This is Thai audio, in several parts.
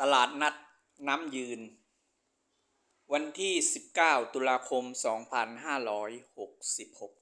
ตลาดนัดน้ำยืน วันที่ 19 ตุลาคม 2566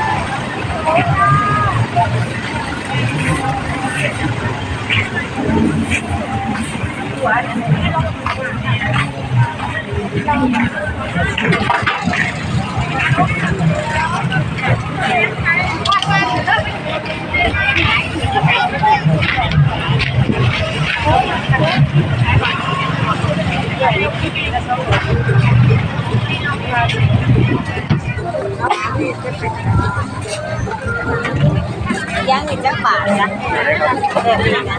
ย่างอีกจักบาทนะ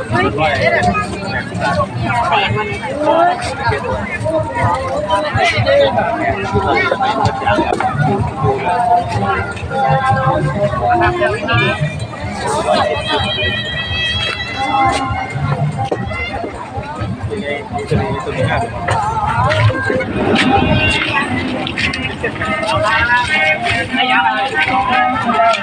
เ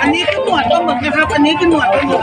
อันนี้คือหนวดปลาหมึกนะครับ อันนี้คือหนวดปลาหมึก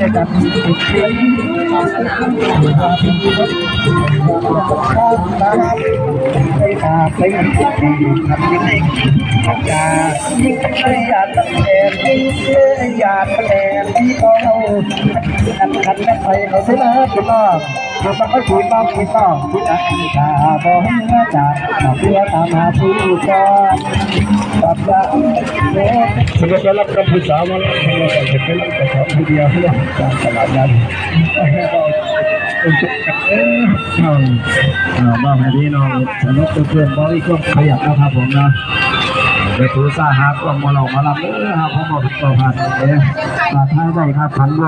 นการที่เชื่อไปตาไปทำยังไงอยากยิ่งอยากตั้งแต่ยิ่อยากแต่ที่เขาขันขันแม่ไปเขาเสนอตัวน้อง เราต้องไปคุยต้องคุยต้องคุยอันตาบอกให้เมื่อจากมาเพื่อตามหาผู้ก่อนปรับละเล็กมันก็รับกับผู้สาวมาแล้วเราจะเป็นกับเขาผู้เดียวเรื่องการตลาดนั้นเออเอาบ้างให้พี่น้องสนุกเพื่อนบ้าอีกคนขยับนะครับผมนะเดี๋ยวถือสาหักก็มาหลอกมาลับเออครับผมบอกต่อผ่านเอ๊ะผ่านทายได้ครับพันโล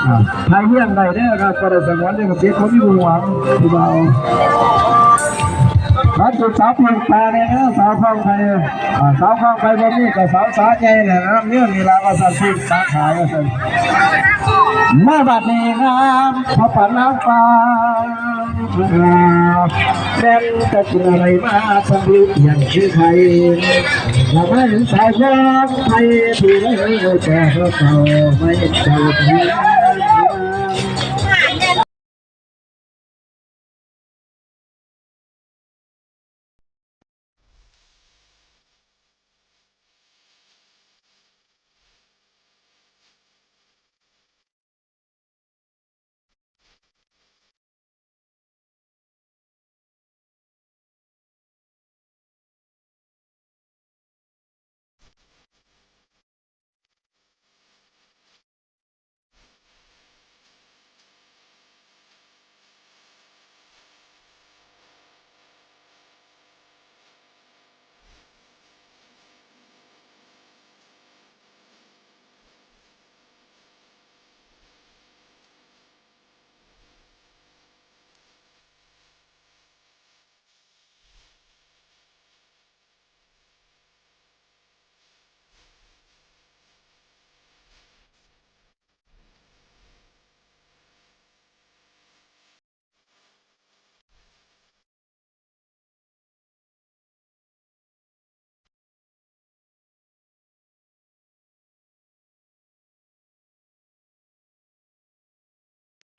กอ่าทายเยี่ยงได้เด้อครับก็ได้สงวนได้กับเจ๊เขาที่บุญหวังที่เบาร้านจุดสาวเพียงตาเนี่ยนะสาวข้องไทยอ่าสาวข้องไทยบ่มีกับสาวสาใจเนี่ยนะเนี่ยนี่ละว่าสันติสาขาว่าสันมาบัดนี้ครับพอปันน้ำฟ้าแม่นจะเจออะไรมาสังลุอย่างชื่อใครเราไม่เห็นสายฟ้าไทยที่ไม่เจอเขาไม่เจอ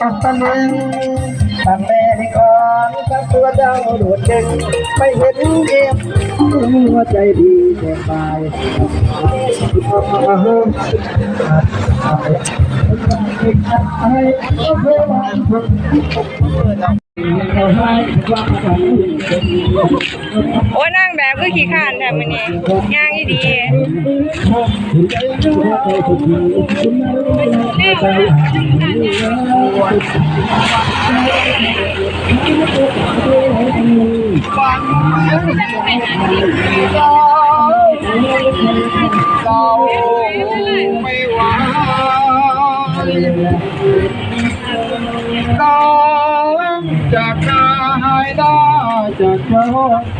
เธอตัดตะลึงตั้งแต่ที่ก่อนกับตัวเจ้าโดดเด่นไม่เห็นเก็บหัวใจดีแต่ตายให้โอ้นั่งแบบคือขี้ข้านแทบมันนี่ย่างอีดี จากกายได้จากเ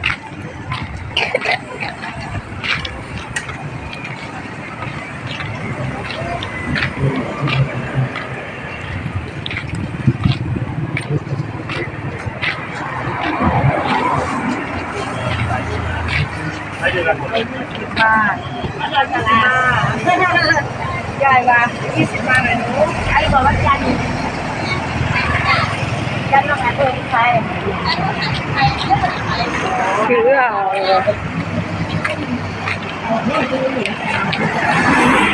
ยี่สิบบาทยายว่ายี่สิบบาทเลยหนูไอ้บอกว่าจันจันต้องหาเป็นใครคือเอา